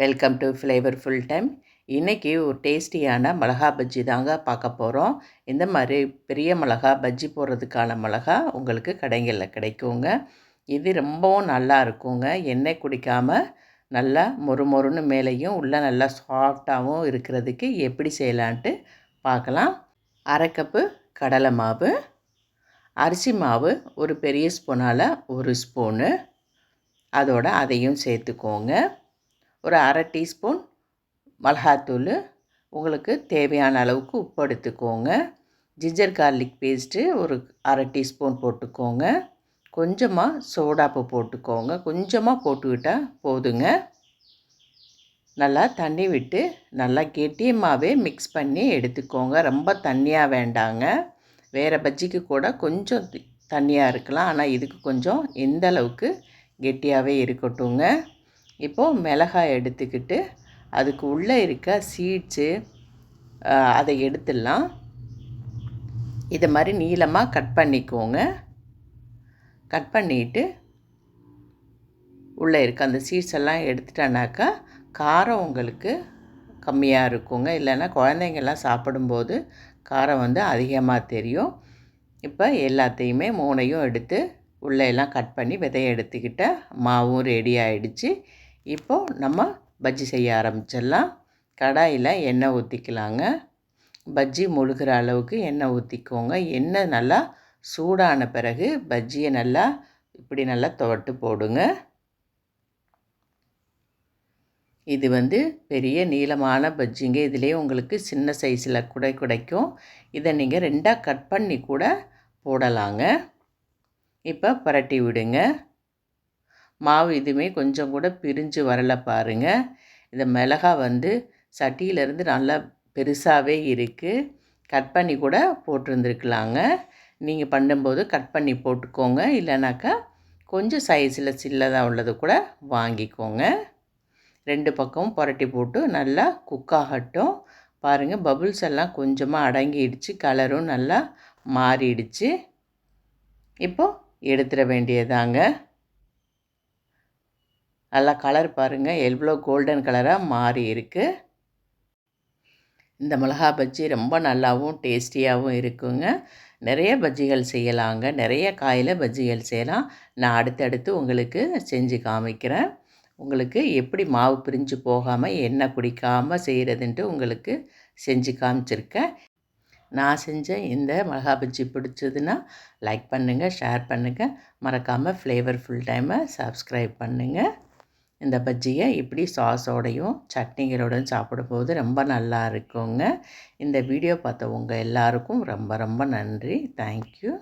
Welcome to flavour full time இன்றைக்கி ஒரு டேஸ்டியான மிளகா பஜ்ஜி தாங்க பார்க்க போகிறோம் இந்த மாதிரி பெரிய மிளகா பஜ்ஜி போடுறதுக்கான மிளகா உங்களுக்கு கடைகளில் கிடைக்குங்க. இது ரொம்பவும் நல்லா இருக்குங்க. எண்ணெய் குடிக்காமல் நல்லா மொறு மொறுன்னு மேலேயும் உள்ளே நல்லா சாஃப்டாகவும் இருக்கிறதுக்கு எப்படி செய்யலான்ட்டு பார்க்கலாம். அரை கப்பு கடலை மாவு அரிசி மாவு ஒரு பெரிய ஸ்பூனால் ஒரு ஸ்பூனு அதோட அதையும் சேர்த்துக்கோங்க. ஒரு அரை டீஸ்பூன் மிளகாத்தூள். உங்களுக்கு தேவையான அளவுக்கு உப்பு எடுத்துக்கோங்க. ஜிஞ்சர் கார்லிக் பேஸ்ட்டு ஒரு அரை டீஸ்பூன் போட்டுக்கோங்க. கொஞ்சமாக சோடாப்பு போட்டுக்கோங்க. கொஞ்சமாக போட்டுக்கிட்டால் போதுங்க. நல்லா தண்ணி விட்டு நல்லா கெட்டியமாகவே மிக்ஸ் பண்ணி எடுத்துக்கோங்க. ரொம்ப தண்ணியாக வேண்டாங்க. வேறு பஜ்ஜிக்கு கூட கொஞ்சம் தண்ணியாக இருக்கலாம். ஆனால் இதுக்கு கொஞ்சம் எந்த அளவுக்கு கெட்டியாகவே இருக்கட்டுங்க இப்போது மிளகாய் எடுத்துக்கிட்டு அதுக்கு உள்ளே இருக்க சீட்ஸு அதை எடுத்துடலாம். இதை மாதிரி நீளமாக கட் பண்ணிக்கோங்க. கட் பண்ணிவிட்டு உள்ளே இருக்க அந்த சீட்ஸ் எல்லாம் எடுத்துட்டோன்னாக்கா காரம் உங்களுக்கு கம்மியாக இருக்குங்க. இல்லைன்னா குழந்தைங்கள்லாம் சாப்பிடும்போது காரம் வந்து அதிகமாக தெரியும். இப்போ எல்லாத்தையுமே மூணையும் எடுத்து உள்ளே எல்லாம் கட் பண்ணி விதையை எடுத்துக்கிட்ட மாவும் ரெடி ஆகிடுச்சு இப்போது நம்ம பஜ்ஜி செய்ய ஆரம்பிச்சிடலாம். கடாயில் எண்ணெய் ஊற்றிக்கலாங்க பஜ்ஜி முழுகிற அளவுக்கு எண்ணெய் ஊற்றிக்கோங்க எண்ணெய் நல்லா சூடான பிறகு பஜ்ஜியை நல்லா இப்படி நல்லா துவட்டு போடுங்க. இது வந்து பெரிய நீளமான பஜ்ஜிங்க. இதிலே உங்களுக்கு சின்ன சைஸில் கூட கிடைக்கும். இதை நீங்கள் ரெண்டாக கட் பண்ணி கூட போடலாங்க. இப்போ பரட்டி விடுங்க. மாவு இதுவுமே கொஞ்சம் கூட பிரிஞ்சு வரலை பாருங்கள் இந்த மிளகா வந்து சட்டியிலேருந்து நல்லா பெருசாகவே இருக்குது கட் பண்ணி கூட போட்டிருந்துருக்கலாங்க. நீங்கள் பண்ணும்போது கட் பண்ணி போட்டுக்கோங்க. இல்லைனாக்கா கொஞ்சம் சைஸில் சில்லதாக உள்ளது கூட வாங்கிக்கோங்க. ரெண்டு பக்கமும் புரட்டி போட்டு நல்லா குக் ஆகட்டும். பாருங்கள் பபுள்ஸ் எல்லாம் கொஞ்சமாக அடங்கிடுச்சு. கலரும் நல்லா மாறிடுச்சு. இப்போது எடுத்துட வேண்டியதாங்க. நல்லா கலர் பாருங்கள் எவ்வளோ கோல்டன் கலராக மாறி இருக்குது இந்த மிளகா பஜ்ஜி ரொம்ப நல்லாவும் டேஸ்டியாகவும் இருக்குங்க. நிறைய பஜ்ஜிகள் செய்யலாங்க. நிறைய காயில் பஜ்ஜிகள் செய்யலாம். நான் அடுத்தடுத்து உங்களுக்கு செஞ்சு காமிக்கிறேன். உங்களுக்கு எப்படி மாவு பிரிஞ்சு போகாமல் எண்ணெய் குடிக்காமல் செய்கிறதுன்ட்டு உங்களுக்கு செஞ்சு காமிச்சிருக்கேன். நான் செஞ்ச இந்த மிளகா பஜ்ஜி பிடிச்சதுன்னா லைக் பண்ணுங்கள் ஷேர் பண்ணுங்கள் மறக்காமல் ஃப்ளேவர் ஃபுல் டைமை சப்ஸ்கிரைப் பண்ணுங்கள் இந்த பஜ்ஜியை இப்படி சாஸோடையும் சட்னிகளோடையும் சாப்பிடும்போது ரொம்ப நல்லா இருக்குங்க இந்த வீடியோ பார்த்தவங்க எல்லாருக்கும் ரொம்ப ரொம்ப நன்றி. தேங்க்யூ